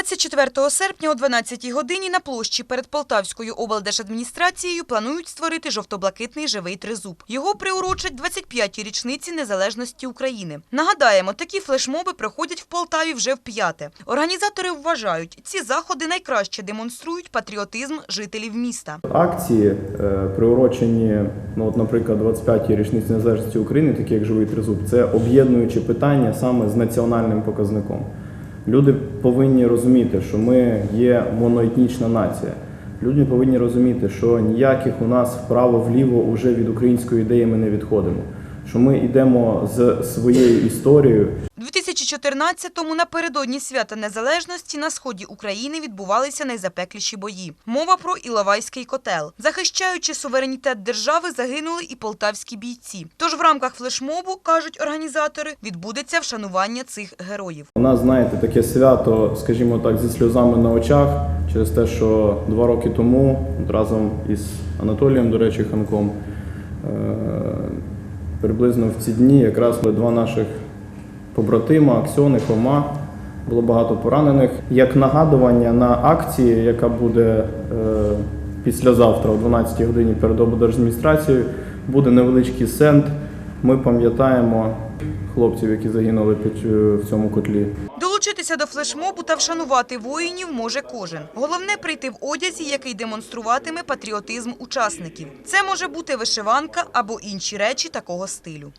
24 серпня о 12 годині на площі перед Полтавською облдержадміністрацією планують створити жовто-блакитний живий тризуб. Його приурочать 25-й річниці незалежності України. Нагадаємо, такі флешмоби проходять в Полтаві вже вп'яте. Організатори вважають, ці заходи найкраще демонструють патріотизм жителів міста. Акції, е, приурочені, ну от, наприклад, 25-й річниці незалежності України, такі як живий тризуб, це об'єднуючі питання саме з національним показником. Люди повинні розуміти, що ми є моноетнічна нація. Люди повинні розуміти, що ніяких у нас вправо-вліво уже від української ідеї ми не відходимо. Що ми йдемо з своєю історією, 2014-му напередодні свята незалежності на сході України відбувалися найзапекліші бої. Мова про Іловайський котел. Захищаючи суверенітет держави, загинули і полтавські бійці. Тож в рамках флешмобу, кажуть організатори, відбудеться вшанування цих героїв. У нас, знаєте, таке свято, скажімо так, зі сльозами на очах, через те, що два роки тому разом із Анатолієм, до речі, Ханком, е, приблизно в ці дні якраз два наших побратима, Аксьон і Хома. Було багато поранених. Як нагадування на акції, яка буде е, післязавтра о 12 годині перед облдержадміністрацією, буде невеличкий сенд. Ми пам'ятаємо хлопців, які загинули під, е, в цьому котлі. Долучитися до флешмобу та вшанувати воїнів може кожен. Головне прийти в одязі, який демонструватиме патріотизм учасників. Це може бути вишиванка або інші речі такого стилю.